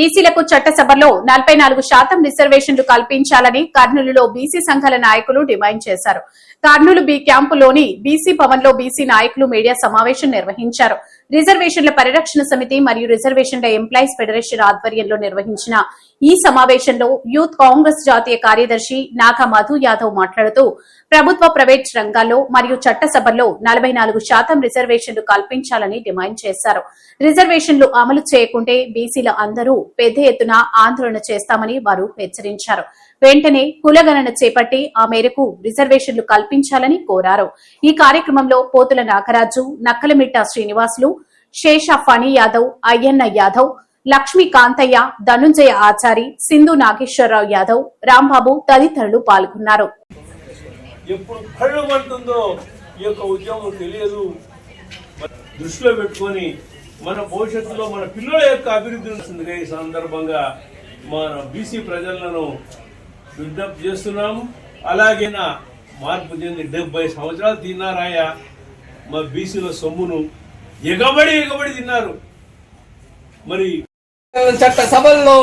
బీసీలకు చట్టసభలో నలభై నాలుగు శాతం రిజర్వేషన్లు కల్పించాలని కర్నూలులో బీసీ సంఘాల నాయకులు డిమాండ్ చేశారు. కర్నూలు బి క్యాంపులోని బీసీ భవన్లో బీసీ నాయకులు మీడియా సమావేశం నిర్వహించారు. రిజర్వేషన్ల పరిరక్షణ సమితి మరియు రిజర్వేషన్ల ఎంప్లాయీస్ ఫెడరేషన్ ఆధ్వర్యంలో నిర్వహించిన ఈ సమావేశంలో యూత్ కాంగ్రెస్ జాతీయ కార్యదర్శి నాగా మధు యాదవ్ మాట్లాడుతూ ప్రభుత్వ ప్రైవేట్ రంగాల్లో మరియు చట్టసభల్లో నలభై నాలుగు శాతం రిజర్వేషన్లు కల్పించాలని డిమాండ్ చేశారు. రిజర్వేషన్లు అమలు చేయకుంటే బీసీల అందరూ పెద్ద ఎత్తున ఆందోళన చేస్తామని వారు హెచ్చరించారు. వెంటనే కులగణన చేపట్టి ఆ మేరకు రిజర్వేషన్లు కల్పించాలని కోరారు. ఈ కార్యక్రమంలో పోతుల నాగరాజు నక్కలమిట్ట శ్రీనివాసులు శేష ఫణి యాదవ్ అయ్యన్న యాదవ్ లక్ష్మీ కాంతయ్య ధనుంజయ ఆచారి సింధు నాగేశ్వరరావు యాదవ్ రాంబాబు తదితరులు పాల్గొన్నారు. ఎప్పుడు కళ్ళు మంటుందో ఈ యొక్క ఉద్యమం తెలియదు. దృష్టిలో పెట్టుకొని మన భవిష్యత్తులో మన పిల్లల యొక్క అభివృద్ధి ఉంటుందిగా ఈ సందర్భంగా మన బీసీ ప్రజలను బిల్డప్ చేస్తున్నాము అలాగే నా మార్పు చెంది డెబ్బై సంవత్సరాలు తిన్నారాయ. మా బీసీల సొమ్మును ఎగబడి ఎగబడి తిన్నారు. మరి చట్ట సభల్లో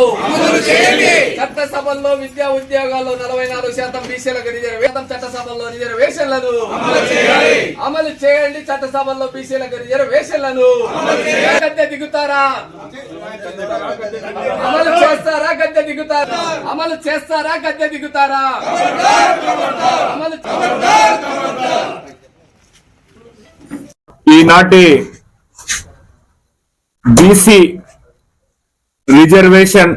చట్ట సభల్లో విద్యా ఉద్యోగాల్లో నలభై నాలుగు శాతం బీసీలకు రిజర్వేషన్ చట్ట సభల్లో రిజర్వేషన్లను అమలు చేయండి చట్ట సభల్లో బీసీలకు రిజర్వేషన్లను గద్దె దిగుతారా? అమలు చేస్తారా? గద్దె దిగుతారా? అమలు చేస్తారా? గద్దె దిగుతారా? అమలు ఈనాటి బీసీ రిజర్వేషన్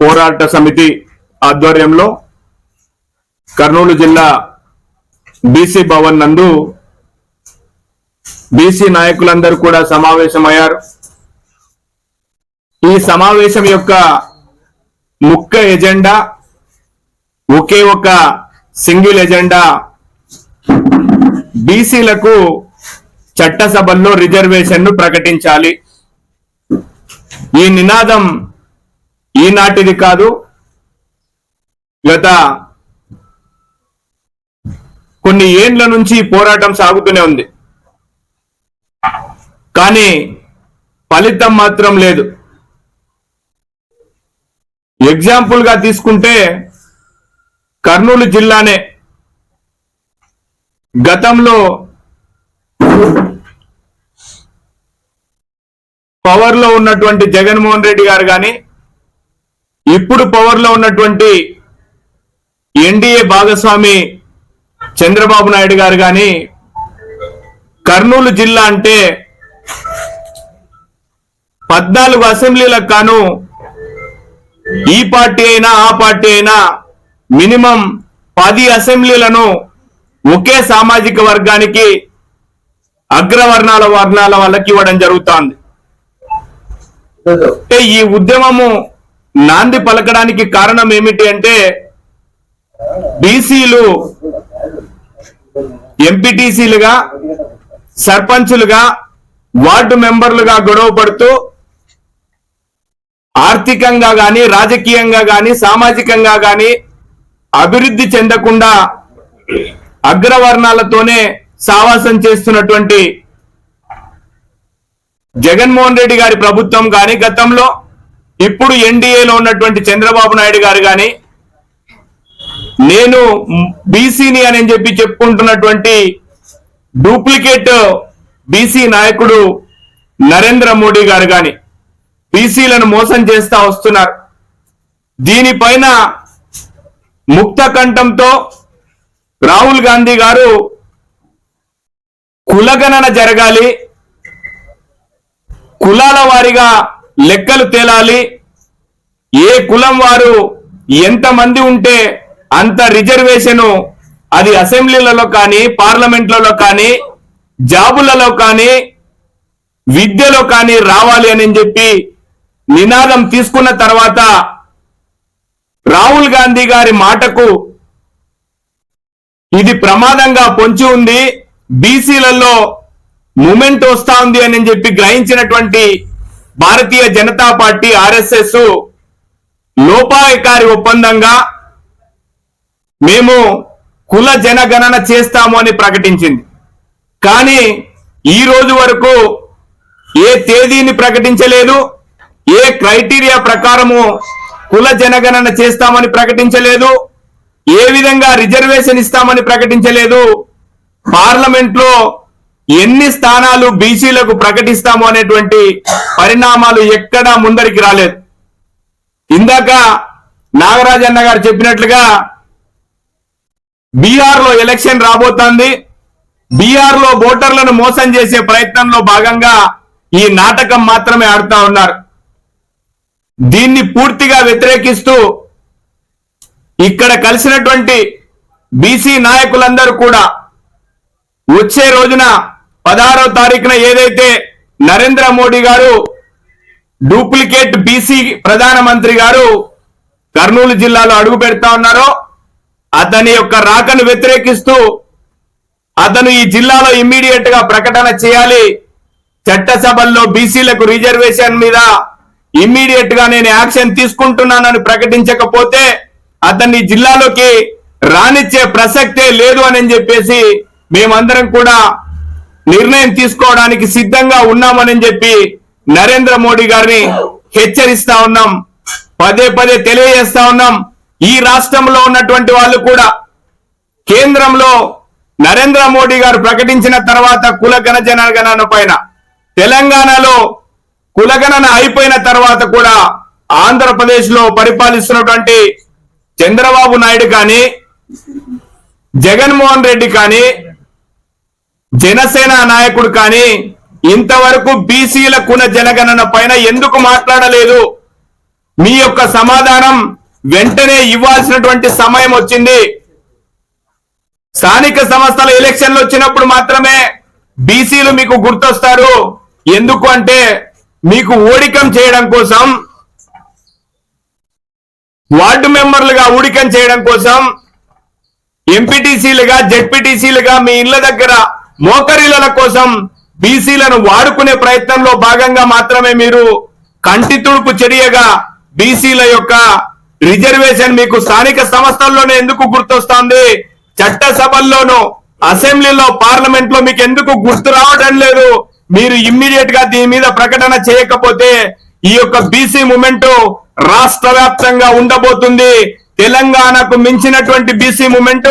పోరాట సమితి ఆధ్వర్యంలో కర్నూలు జిల్లా బీసీ భవన్ నందు బీసీ నాయకులందరూ కూడా సమావేశమయ్యారు. ఈ సమావేశం యొక్క ముఖ్య ఎజెండా ఒకే ఒక సింగిల్ ఎజెండా బీసీలకు చట్టసభల్లో రిజర్వేషన్ను ప్రకటించాలి. ఈ నినాదం ఈనాటిది కాదు. గత కొన్ని ఏండ్ల నుంచి పోరాటం సాగుతూనే ఉంది. కానీ ఫలితం మాత్రం లేదు. ఎగ్జాంపుల్గా తీసుకుంటే కర్నూలు జిల్లానే గతంలో పవర్లో ఉన్నటువంటి జగన్మోహన్ రెడ్డి గారు కానీ ఇప్పుడు పవర్లో ఉన్నటువంటి ఎన్డీఏ భాగస్వామి చంద్రబాబు నాయుడు గారు కానీ కర్నూలు జిల్లా అంటే పద్నాలుగు అసెంబ్లీలకు కాను ఈ పార్టీ అయినా ఆ పార్టీ అయినా మినిమం పది అసెంబ్లీలను ఒకే సామాజిక వర్గానికి అగ్రవర్ణాల వర్ణాల వాళ్ళకి ఇవ్వడం జరుగుతోంది. అంటే ఈ ఉద్యమము నాంది పలకడానికి కారణం ఏమిటి అంటే బీసీలు ఎంపీటీసీలుగా సర్పంచులుగా వార్డు మెంబర్లుగా గొడవ పడుతూ ఆర్థికంగా గాని రాజకీయంగా గాని సామాజికంగా గాని అభివృద్ధి చెందకుండా అగ్రవర్ణాలతోనే సావాసం చేస్తున్నటువంటి జగన్మోహన్ రెడ్డి గారి ప్రభుత్వం కానీ గతంలో ఇప్పుడు ఎన్డీఏలో ఉన్నటువంటి చంద్రబాబు నాయుడు గారు కానీ నేను బీసీని అని చెప్పి చెప్పుకుంటున్నటువంటి డూప్లికేట్ బీసీ నాయకుడు నరేంద్ర మోడీ గారు కానీ బీసీలను మోసం చేస్తా వస్తున్నారు. దీనిపైన ముక్త కంఠంతో రాహుల్ గాంధీ గారు కులగణన జరగాలి కులాల వారిగా లెక్కలు తేలాలి. ఏ కులం వారు ఎంతమంది ఉంటే అంత రిజర్వేషన్ అది అసెంబ్లీలలో కానీ పార్లమెంట్లలో కానీ జాబులలో కానీ విద్యలో కానీ రావాలి అని చెప్పి నినాదం తీసుకున్న తర్వాత రాహుల్ గాంధీ గారి మాటకు ఇది ప్రమాదంగా పొంచి ఉంది. బీసీలలో మూమెంట్ వస్తా ఉంది అని చెప్పి గ్రహించినటువంటి భారతీయ జనతా పార్టీ ఆర్ఎస్ఎస్ లోపాయకారి ఒప్పందంగా మేము కుల జనగణన చేస్తాము అని ప్రకటించింది. కానీ ఈ రోజు వరకు ఏ తేదీని ప్రకటించలేదు ఏ క్రైటీరియా ప్రకారము కుల జనగణన చేస్తామని ప్రకటించలేదు ఏ విధంగా రిజర్వేషన్ ఇస్తామని ప్రకటించలేదు పార్లమెంట్లో ఎన్ని స్థానాలు బీసీలకు ప్రకటిస్తాము అనేటువంటి పరిణామాలు ఎక్కడా ముందరికి రాలేదు. ఇందాక నాగరాజన్న గారు చెప్పినట్లుగా బీహార్లో ఎలక్షన్ రాబోతోంది. బీహార్లో ఓటర్లను మోసం చేసే ప్రయత్నంలో భాగంగా ఈ నాటకం మాత్రమే ఆడుతా ఉన్నారు. దీన్ని పూర్తిగా వ్యతిరేకిస్తూ ఇక్కడ కలిసినటువంటి బీసీ నాయకులందరూ కూడా వచ్చే రోజున పదహారవ తారీఖున ఏదైతే నరేంద్ర మోడీ గారు డూప్లికేట్ బీసీ ప్రధానమంత్రి గారు కర్నూలు జిల్లాలో అడుగు పెడతా ఉన్నారో అతని యొక్క రాకను వ్యతిరేకిస్తూ అతను ఈ జిల్లాలో ఇమ్మీడియట్గా ప్రకటన చేయాలి. చట్టసభల్లో బీసీలకు రిజర్వేషన్ మీద ఇమ్మీడియట్గా నేను యాక్షన్ తీసుకుంటున్నానని ప్రకటించకపోతే అతన్ని జిల్లాలోకి రానిచ్చే ప్రసక్తే లేదు అని చెప్పేసి మేమందరం కూడా నిర్ణయం తీసుకోవడానికి సిద్ధంగా ఉన్నామని చెప్పి నరేంద్ర మోడీ గారిని హెచ్చరిస్తా ఉన్నాం. పదే పదే తెలియజేస్తా ఉన్నాం. ఈ రాష్ట్రంలో ఉన్నటువంటి వాళ్ళు కూడా కేంద్రంలో నరేంద్ర మోడీ గారు ప్రకటించిన తర్వాత కులగణ జనగణన పైన తెలంగాణలో కులగణన అయిపోయిన తర్వాత కూడా ఆంధ్రప్రదేశ్లో పరిపాలిస్తున్నటువంటి చంద్రబాబు నాయుడు కానీ జగన్మోహన్ రెడ్డి కానీ జనసేన నాయకుడు కానీ ఇంతవరకు బీసీల కుల జనగణన పైన ఎందుకు మాట్లాడలేదు? మీ యొక్క సమాధానం వెంటనే ఇవ్వాల్సినటువంటి సమయం వచ్చింది. స్థానిక సంస్థల ఎలక్షన్లు వచ్చినప్పుడు మాత్రమే బీసీలు మీకు గుర్తొస్తారు. ఎందుకు అంటే మీకు ఓడికం చేయడం కోసం వార్డు మెంబర్లుగా ఊడికం చేయడం కోసం ఎంపీటీసీలుగా జెడ్పీటీసీలుగా మీ ఇళ్ళ దగ్గర మోకరిల కోసం బీసీలను వాడుకునే ప్రయత్నంలో భాగంగా మాత్రమే మీరు కంటి తుడుపు చర్యగా బీసీల యొక్క రిజర్వేషన్ మీకు స్థానిక సంస్థల్లోనే ఎందుకు గుర్తొస్తోంది? చట్టసభల్లోనూ అసెంబ్లీలో పార్లమెంట్లో మీకు ఎందుకు గుర్తు రావడం లేదు? మీరు ఇమ్మీడియట్గా దీని మీద ప్రకటన చేయకపోతే ఈ యొక్క బీసీ మూమెంట్ రాష్ట్ర వ్యాప్తంగా ఉండబోతుంది. తెలంగాణకు మించినటువంటి బీసీ మూమెంట్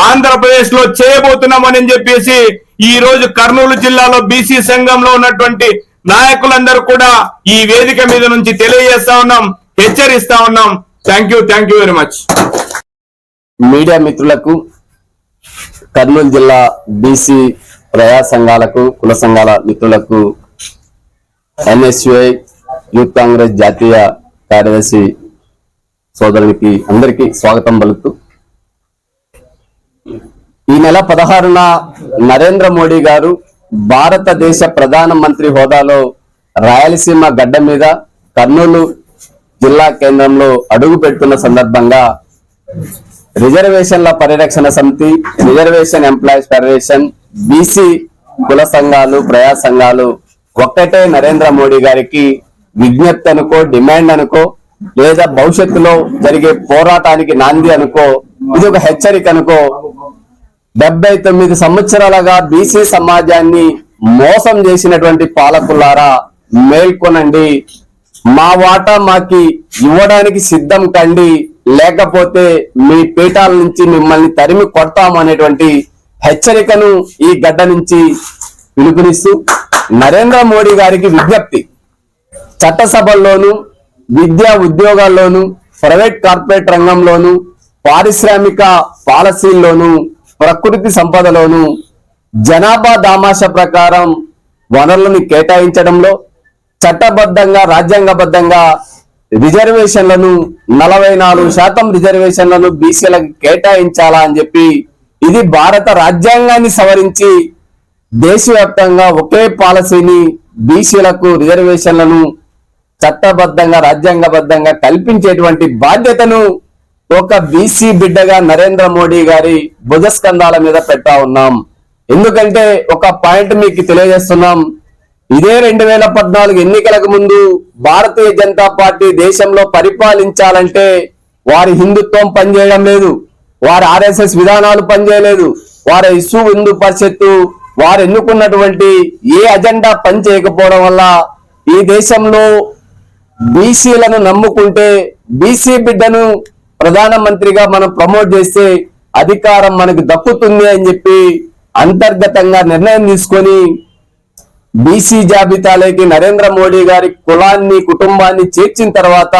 ఆంధ్రప్రదేశ్లో చేయబోతున్నామని చెప్పేసి ఈ రోజు కర్నూలు జిల్లాలో బీసీ సంఘంలో ఉన్నటువంటి నాయకులందరూ కూడా ఈ వేదిక మీద నుంచి తెలియజేస్తా ఉన్నాం హెచ్చరిస్తా ఉన్నాం. Thank you thank you very much media మిత్రులకు కర్నూలు జిల్లా బీసీ ప్రజా సంఘాలకు కుల సంఘాల మిత్రులకు ఎన్ఎస్యుఐ యూత్ కాంగ్రెస్ జాతీయ కార్యదర్శి సోదరునికి అందరికీ స్వాగతం పలుకుతూ ఈ నెల పదహారున నరేంద్ర మోడీ గారు భారతదేశ ప్రధాన మంత్రి హోదాలో రాయలసీమ గడ్డ మీద కర్నూలు జిల్లా కేంద్రంలో అడుగు పెడుతున్న సందర్భంగా రిజర్వేషన్ల పరిరక్షణ సమితి రిజర్వేషన్ ఎంప్లాయీస్ ఫెడరేషన్ బీసీ కుల సంఘాలు ప్రజా సంఘాలు ఒక్కటే నరేంద్ర మోడీ గారికి విజ్ఞప్తి అనుకో డిమాండ్ అనుకో లేదా భవిష్యత్తులో జరిగే పోరాటానికి నాంది అనుకో ఇది ఒక హెచ్చరిక అనుకో డెబ్బై తొమ్మిది సంవత్సరాలుగా బీసీ సమాజాన్ని మోసం చేసినటువంటి పాలకులారా మేల్కొనండి. మా వాటా మాకి ఇవ్వడానికి సిద్ధం కండి. లేకపోతే మీ పీఠాల నుంచి మిమ్మల్ని తరిమి కొడతాము అనేటువంటి హెచ్చరికను ఈ గడ్డ నుంచి పిలుపునిస్తూ నరేంద్ర మోడీ గారికి విజ్ఞప్తి. చట్టసభల్లోనూ విద్యా ఉద్యోగాల్లోనూ ప్రైవేట్ కార్పొరేట్ రంగంలోనూ పారిశ్రామిక పాలసీల్లోనూ ప్రకృతి సంపదలోనూ జనాభా దామాష ప్రకారం వనరులను కేటాయించడంలో చట్టబద్ధంగా రాజ్యాంగబద్ధంగా రిజర్వేషన్లను నలభై నాలుగు శాతం రిజర్వేషన్లను బీసీలకు కేటాయించాలా అని చెప్పి ఇది భారత రాజ్యాంగాన్ని సవరించి దేశవ్యాప్తంగా ఒకే పాలసీని బీసీలకు రిజర్వేషన్లను చట్టబద్ధంగా రాజ్యాంగబద్ధంగా కల్పించేటువంటి బాధ్యతను ఒక బీసీ బిడ్డగా నరేంద్ర మోడీ గారి భుజస్కంధాల మీద పెట్టా ఉన్నాం. ఎందుకంటే ఒక పాయింట్ మీకు తెలియజేస్తున్నాం. ఇదే రెండు వేల పద్నాలుగు ఎన్నికలకు ముందు భారతీయ జనతా పార్టీ దేశంలో పరిపాలించాలంటే వారి హిందుత్వం పనిచేయడం లేదు. వారి ఆర్ఎస్ఎస్ విధానాలు పనిచేయలేదు. వారి ఇసు హిందూ పరిషత్తు వారు ఎన్నుకున్నటువంటి ఏ అజెండా పనిచేయకపోవడం వల్ల ఈ దేశంలో బీసీలను నమ్ముకుంటే బీసీ బిడ్డను ప్రధానమంత్రిగా మనం ప్రమోట్ చేస్తే అధికారం మనకు దక్కుతుంది అని చెప్పి అంతర్గతంగా నిర్ణయం తీసుకొని బీసీ జాబితాలోకి నరేంద్ర మోడీ గారి కులాన్ని కుటుంబాన్ని చేర్చిన తర్వాత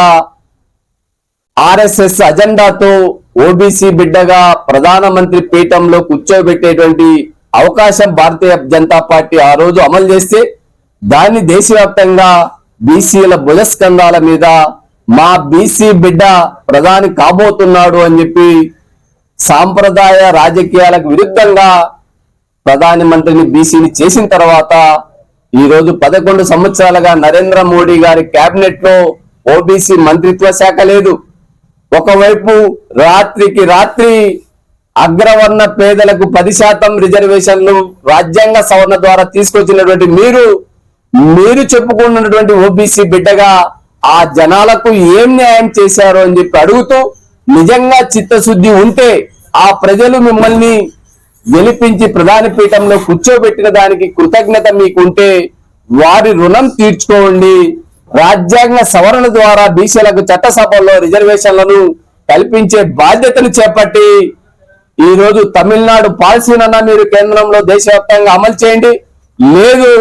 ఆర్ఎస్ఎస్ అజెండాతో ఓబీసీ బిడ్డగా ప్రధానమంత్రి పీఠంలో కూర్చోబెట్టేటువంటి అవకాశం భారతీయ జనతా పార్టీ ఆ రోజు అమలు చేస్తే దాన్ని దేశవ్యాప్తంగా బీసీల భుజస్కంధాల మీద మా బీసీ బిడ్డ ప్రధాని కాబోతున్నాడు అని చెప్పి సాంప్రదాయ రాజకీయాలకు విరుద్ధంగా ప్రధాని మంత్రిని బీసీని చేసిన తర్వాత ఈ రోజు పదకొండు సంవత్సరాలుగా నరేంద్ర మోడీ గారి కేబినెట్లో ఓబీసీ మంత్రిత్వ శాఖ లేదు. ఒకవైపు రాత్రికి రాత్రి అగ్రవర్ణ పేదలకు పది శాతం రిజర్వేషన్లు రాజ్యాంగ సవరణ ద్వారా తీసుకొచ్చినటువంటి మీరు మీరు చెప్పుకున్నటువంటి ఓబీసీ బిడ్డగా ఆ జనాలకు ఏం న్యాయం చేశారో అని చెప్పి అడుగుతూ నిజంగా చిత్తశుద్ధి ఉంటే ఆ ప్రజలు మిమ్మల్ని గెలిపించి ప్రధాని పీఠంలో కూర్చోబెట్టిన దానికి కృతజ్ఞత మీకుంటే వారి రుణం తీర్చుకోండి. రాజ్యాంగ సవరణ ద్వారా బీసీలకు చట్టసభల్లో రిజర్వేషన్లను కల్పించే బాధ్యతను చేపట్టి ఈ రోజు తమిళనాడు పాలసీనన్నా మీరు కేంద్రంలో దేశవ్యాప్తంగా అమలు చేయండి. లేదు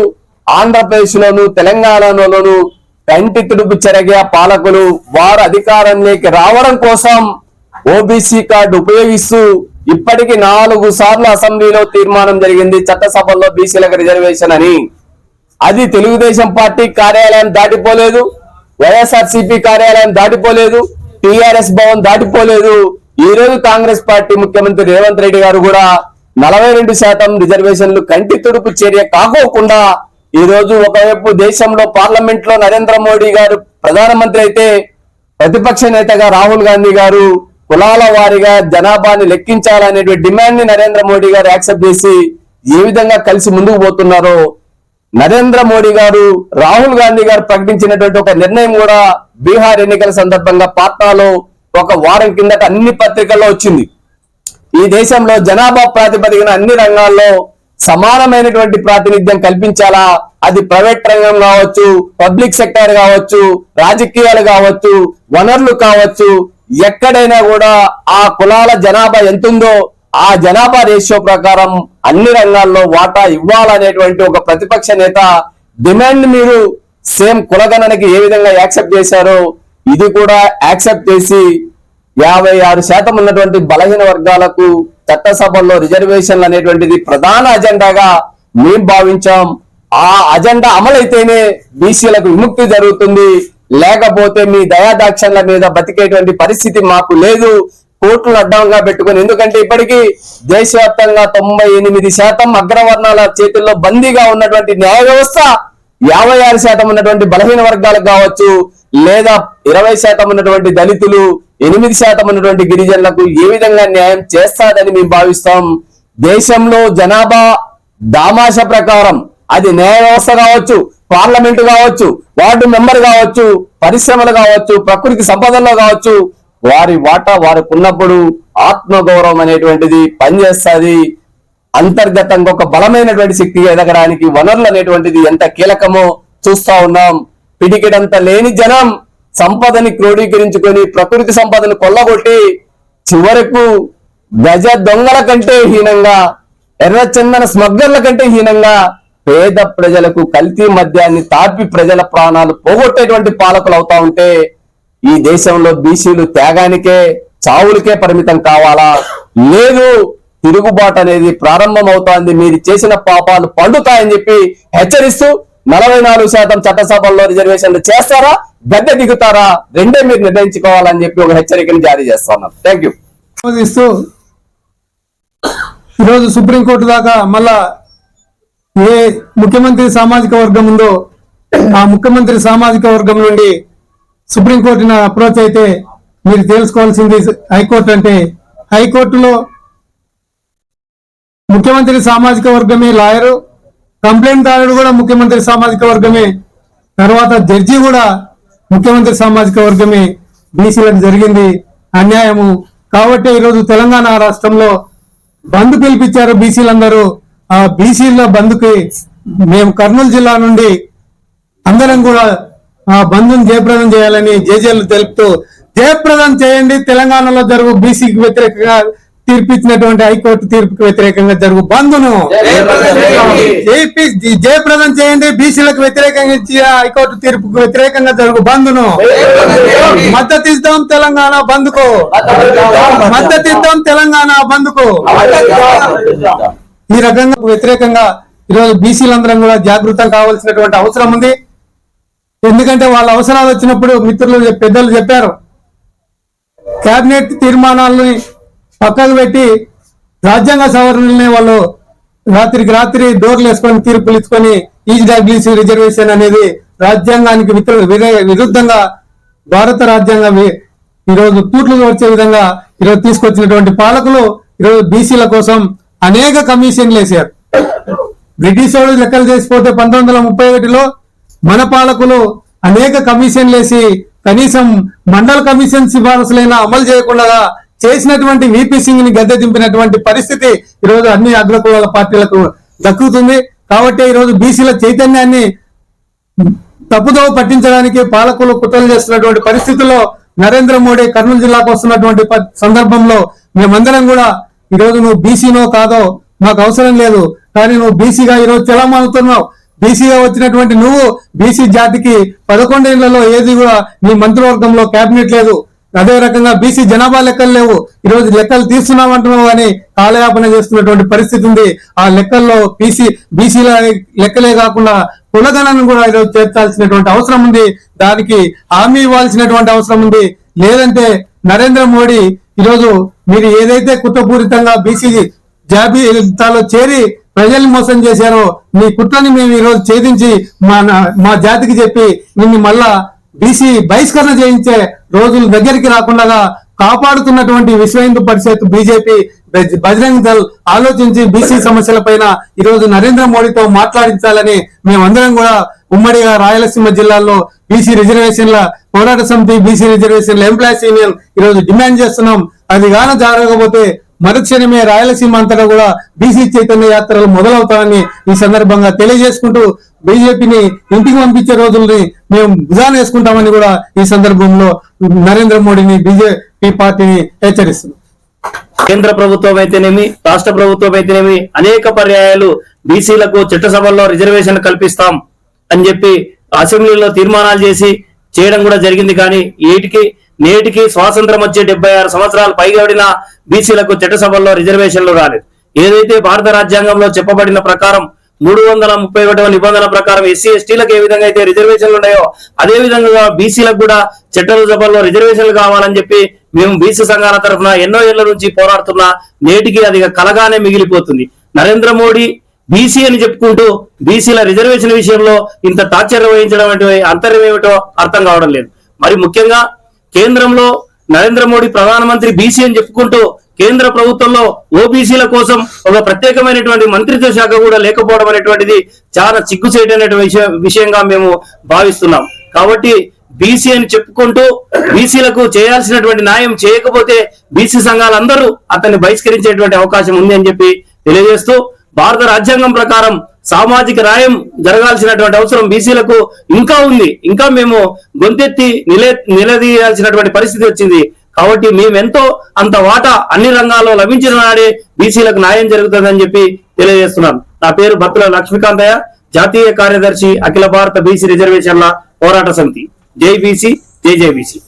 ఆంధ్రప్రదేశ్ లోను తెలంగాణలోను కంటి తుడుపు చెరగే పాలకులు వారు అధికారంలోకి రావడం కోసం ఓబీసీ కార్డు ఉపయోగిస్తూ ఇప్పటికి నాలుగు సార్లు అసెంబ్లీలో తీర్మానం జరిగింది చట్టసభల్లో బీసీలకు రిజర్వేషన్ అని. అది తెలుగుదేశం పార్టీ కార్యాలయం దాటిపోలేదు వైఎస్ఆర్సీపీ కార్యాలయం దాటిపోలేదు టిఆర్ఎస్ భవన్ దాటిపోలేదు. ఈ రోజు కాంగ్రెస్ పార్టీ ముఖ్యమంత్రి రేవంత్ రెడ్డి గారు కూడా నలభై రెండు శాతం రిజర్వేషన్లు కంటి తుడుపు చర్య కాకోకుండా ఈ రోజు ఒకవైపు దేశంలో పార్లమెంట్లో నరేంద్ర మోడీ గారు ప్రధానమంత్రి అయితే ప్రతిపక్ష నేతగా రాహుల్ గాంధీ గారు కులాల వారీగా జనాభాని లెక్కించాలనేటువంటి డిమాండ్ని నరేంద్ర మోడీ గారు యాక్సెప్ట్ చేసి ఏ విధంగా కలిసి ముందుకు పోతున్నారో నరేంద్ర మోడీ గారు రాహుల్ గాంధీ గారు ప్రకటించినటువంటి ఒక నిర్ణయం కూడా బీహార్ ఎన్నికల సందర్భంగా పాట్నాలో ఒక వారం కిందట అన్ని పత్రికల్లో వచ్చింది. ఈ దేశంలో జనాభా ప్రాతిపదికన అన్ని రంగాల్లో సమానమైనటువంటి ప్రాతినిధ్యం కల్పించాలా? అది ప్రైవేట్ రంగం కావచ్చు పబ్లిక్ సెక్టర్ కావచ్చు రాజకీయాలు కావచ్చు వనరులు కావచ్చు ఎక్కడైనా కూడా ఆ కులాల జనాభా ఎంతుందో ఆ జనాభా రేషియో ప్రకారం అన్ని రంగాల్లో వాటా ఇవ్వాలనేటువంటి ఒక ప్రతిపక్ష నేత డిమాండ్ మీరు సేమ్ కులగణనకి ఏ విధంగా యాక్సెప్ట్ చేశారో ఇది కూడా యాక్సెప్ట్ చేసి యాభై ఆరు శాతం ఉన్నటువంటి బలహీన వర్గాలకు చట్టసభల్లో రిజర్వేషన్లు అనేటువంటిది ప్రధాన అజెండాగా మేం భావించాం. ఆ అజెండా అమలైతేనే బీసీలకు విముక్తి జరుగుతుంది. లేకపోతే మీ దయాదాక్షన్ల మీద బతికేటువంటి పరిస్థితి మాకు లేదు. కోర్టులు అడ్డంగా పెట్టుకుని ఎందుకంటే ఇప్పటికీ దేశవ్యాప్తంగా తొంభై ఎనిమిది శాతం అగ్రవర్ణాల చేతుల్లో బందీగా ఉన్నటువంటి న్యాయ వ్యవస్థ యాభై ఆరు శాతం ఉన్నటువంటి బలహీన వర్గాలకు కావచ్చు లేదా ఇరవై శాతం ఉన్నటువంటి దళితులు ఎనిమిది శాతం ఉన్నటువంటి గిరిజనులకు ఏ విధంగా న్యాయం చేస్తాదని మేము భావిస్తాం. దేశంలో జనాభా దామాష ప్రకారం అది న్యాయ వ్యవస్థ కావచ్చు పార్లమెంటు కావచ్చు వార్డు మెంబర్ కావచ్చు పరిశ్రమలు కావచ్చు ప్రకృతి సంపదల్లో కావచ్చు వారి వాటా వారికి ఉన్నప్పుడు ఆత్మగౌరవం అనేటువంటిది పనిచేస్తుంది. అంతర్గతంగా ఒక బలమైనటువంటి శక్తి ఎదగడానికి వనరులు అనేటువంటిది ఎంత కీలకమో చూస్తా ఉన్నాం. పిడికిడంత లేని జనం సంపదని క్రోడీకరించుకొని ప్రకృతి సంపదను కొల్లగొట్టి చివరకు గజ దొంగల కంటే హీనంగా ఎర్ర చందన కంటే హీనంగా పేద ప్రజలకు కల్తీ మద్యాన్ని తాపి ప్రజల ప్రాణాలు పోగొట్టేటువంటి పాలకులు అవుతా ఉంటే ఈ దేశంలో బీసీలు త్యాగానికే చావులకే పరిమితం కావాలా? లేదు తిరుగుబాటు అనేది ప్రారంభం అవుతోంది మీరు చేసిన పాపాలు పండుతాయని చెప్పి హెచ్చరిస్తూ నలభై నాలుగు శాతం చట్టసభల్లో రిజర్వేషన్లు చేస్తారా? గద్దె దిగుతారా? రెండే మీరు నిర్ణయించుకోవాలని చెప్పి ఒక హెచ్చరికను జారీ చేస్తున్నారు థ్యాంక్ యూ ఈరోజు సుప్రీంకోర్టు దాకా మళ్ళా ఏ ముఖ్యమంత్రి సామాజిక వర్గం ఉందో ఆ ముఖ్యమంత్రి సామాజిక వర్గం నుండి సుప్రీంకోర్టుని అప్రోచ్ అయితే మీరు తెలుసుకోవాల్సింది హైకోర్టు అంటే హైకోర్టులో ముఖ్యమంత్రి సామాజిక వర్గమే లాయరు కంప్లైంట్ దారుడు కూడా ముఖ్యమంత్రి సామాజిక వర్గమే తర్వాత జడ్జి కూడా ముఖ్యమంత్రి సామాజిక వర్గమే బీసీలకు జరిగింది అన్యాయము. కాబట్టి ఈరోజు తెలంగాణ రాష్ట్రంలో బంద్ పిలిపించారు బీసీలందరూ. ఆ బీసీల బంద్కి మేము కర్నూలు జిల్లా నుండి అందరం కూడా ఆ బంద్ను జయప్రదం చేయాలని జేజేలు తెలుపుతూ జయప్రదం చేయండి తెలంగాణలో జరుగు బీసీకి వ్యతిరేకంగా తీర్పు ఇచ్చినటువంటి హైకోర్టు తీర్పుకి వ్యతిరేకంగా జరుగు బంధును జైపి- జయప్రదం చేయండి. బీసీలకు వ్యతిరేకంగా ఇచ్చిన హైకోర్టు తీర్పుకు వ్యతిరేకంగా జరుగు బంధును మద్దతు ఇద్దాం తెలంగాణ బంద్కు. మద్దతు ఇద్దాం తెలంగాణ బంద్కు. ఈ రకంగా వ్యతిరేకంగా ఈరోజు బీసీలందరం కూడా జాగృతం కావాల్సినటువంటి అవసరం ఉంది. ఎందుకంటే వాళ్ళ అవసరాలు వచ్చినప్పుడు మిత్రులు పెద్దలు చెప్పారు. కేబినెట్ తీర్మానాలని పక్కకు పెట్టి రాజ్యాంగ సవరణలనే వాళ్ళు రాత్రికి రాత్రి డోర్లు వేసుకొని తీర్పులు ఇచ్చుకొని ఈజీడబ్ల్యూసీ రిజర్వేషన్ అనేది రాజ్యాంగానికి విరుద్ధంగా భారత రాజ్యాంగం ఈరోజు తూట్లు వచ్చే విధంగా ఈరోజు తీసుకొచ్చినటువంటి పాలకులు ఈరోజు బీసీల కోసం అనేక కమిషన్లు వేశారు. బ్రిటిష్ వాళ్ళు లెక్కలు చేసిపోతే పంతొమ్మిది వందల ముప్పై ఒకటిలో మన పాలకులు అనేక కమిషన్లు వేసి కనీసం మండల కమిషన్ సిఫారసులైనా అమలు చేయకుండా చేసినటువంటి విపి సింగ్ని గద్దె దింపినటువంటి పరిస్థితి ఈరోజు అన్ని అగ్రకుల పార్టీలకు దక్కుతుంది. కాబట్టి ఈరోజు బీసీల చైతన్యాన్ని తప్పుదోవ పట్టించడానికి పాలకులు కుట్రలు చేస్తున్నటువంటి పరిస్థితుల్లో నరేంద్ర మోడీ కర్నూలు జిల్లాకు వస్తున్నటువంటి ప- సందర్భంలో మేమందరం కూడా ఈరోజు నువ్వు బీసీనో కాదో మాకు అవసరం లేదు. కానీ నువ్వు బీసీగా ఈరోజు చెలమవుతున్నావు బీసీగా వచ్చినటువంటి నువ్వు బీసీ జాతికి పదకొండేళ్ళలో ఏది కూడా నీ మంత్రివర్గంలో కేబినెట్ లేదు. అదే రకంగా బీసీ జనాభా లెక్కలు లేవు. ఈరోజు లెక్కలు తీస్తున్నాం అంటున్నావు అని కాలయాపన చేస్తున్నటువంటి పరిస్థితి ఉంది. ఆ లెక్కల్లో బీసీ బీసీల లెక్కలే కాకుండా కులగణను కూడా ఈరోజు చేర్చాల్సినటువంటి అవసరం ఉంది. దానికి హామీ ఇవ్వాల్సినటువంటి అవసరం ఉంది. లేదంటే నరేంద్ర మోడీ ఈరోజు మీరు ఏదైతే కుట్రపూరితంగా బీసీ జాబితాలో చేరి ప్రజల్ని మోసం చేశారో మీ కుట్రని మేము ఈ రోజు ఛేదించి మా మా జాతికి చెప్పి నిన్ను మళ్ళా బీసీ బహిష్కరణ చేయించే రోజులు దగ్గరికి రాకుండా కాపాడుతున్నటువంటి విశ్వ హిందూ పరిషత్ బీజేపీ బజరంగ్ దళ్ ఆలోచించి బీసీ సమస్యల పైన నరేంద్ర మోడీతో మాట్లాడించాలని మేమందరం కూడా ఉమ్మడిగా రాయలసీమ జిల్లాలో బీసీ రిజర్వేషన్ల పోరాట సమితి బీసీ రిజర్వేషన్ల ఎంప్లాయీస్ యూనియన్ ఈ రోజు డిమాండ్ చేస్తున్నాం. అది గాన జరగకపోతే మరుక్షణమే రాయలసీమ అంతటా కూడా బీసీ చైతన్య యాత్రలు మొదలవుతాయని ఈ సందర్భంగా తెలియజేసుకుంటూ బీజేపీని ఇంటికి పంపించే రోజుల్ని మేము భుజాన వేసుకుంటామని కూడా ఈ సందర్భంలో నరేంద్ర మోడీని బీజేపీ పార్టీని హెచ్చరిస్తుంది కేంద్ర ప్రభుత్వం అయితేనేమి రాష్ట్ర ప్రభుత్వం అయితేనేమి అనేక పర్యాయాలు బీసీలకు చట్టసభల్లో రిజర్వేషన్ కల్పిస్తాం అని చెప్పి అసెంబ్లీలో తీర్మానాలు చేసి చేయడం కూడా జరిగింది. కానీ ఏటికి నేటికి స్వాతంత్రం వచ్చే డెబ్బై ఆరు సంవత్సరాలు పైగబడిన బీసీలకు చట్టసభల్లో రిజర్వేషన్లు రాలేదు. ఏదైతే భారత రాజ్యాంగంలో చెప్పబడిన ప్రకారం మూడు వందల ముప్పై ఒకటవ నిబంధన ప్రకారం ఎస్సీ ఎస్టీలకు ఏ విధంగా అయితే రిజర్వేషన్లు ఉన్నాయో అదే విధంగా బీసీలకు కూడా చట్ట సభల్లో రిజర్వేషన్లు కావాలని చెప్పి మేము బీసీ సంఘాల తరఫున ఎన్నో ఏళ్ళ నుంచి పోరాడుతున్నా నేటికి అది కలగానే మిగిలిపోతుంది. నరేంద్ర మోడీ బీసీ అని చెప్పుకుంటూ బీసీల రిజర్వేషన్ విషయంలో ఇంత తాత్సర్యం వహించడం అంటే అంతర్యం ఏమిటో అర్థం కావడం లేదు. మరి ముఖ్యంగా కేంద్రంలో నరేంద్ర మోడీ ప్రధానమంత్రి బీసీ అని చెప్పుకుంటూ కేంద్ర ప్రభుత్వంలో ఓబీసీల కోసం ఒక ప్రత్యేకమైనటువంటి మంత్రిత్వ శాఖ కూడా లేకపోవడం అనేటువంటిది చాలా సిగ్గుచేటైనటువంటి విషయం విషయంగా మేము భావిస్తున్నాం. కాబట్టి బీసీ అని చెప్పుకుంటూ బీసీలకు చేయాల్సినటువంటి న్యాయం చేయకపోతే బీసీ సంఘాలందరూ అతన్ని బహిష్కరించేటువంటి అవకాశం ఉంది అని చెప్పి తెలియజేస్తూ భారత రాజ్యాంగం ప్రకారం సామాజిక న్యాయం జరగాల్సినటువంటి అవసరం బీసీలకు ఇంకా ఉంది. ఇంకా మేము గొంతెత్తి నిలే నిలదీయాల్సినటువంటి పరిస్థితి వచ్చింది. కాబట్టి మేమెంతో అంత వాటా అన్ని రంగాల్లో లభించిన నాడే బీసీలకు న్యాయం జరుగుతుందని చెప్పి తెలియజేస్తున్నాం. నా పేరు భక్తుల లక్ష్మీకాంతయ్య జాతీయ కార్యదర్శి అఖిల భారత బీసీ రిజర్వేషన్ల పోరాట సమితి. జై బీసీ జై జై బీసీ.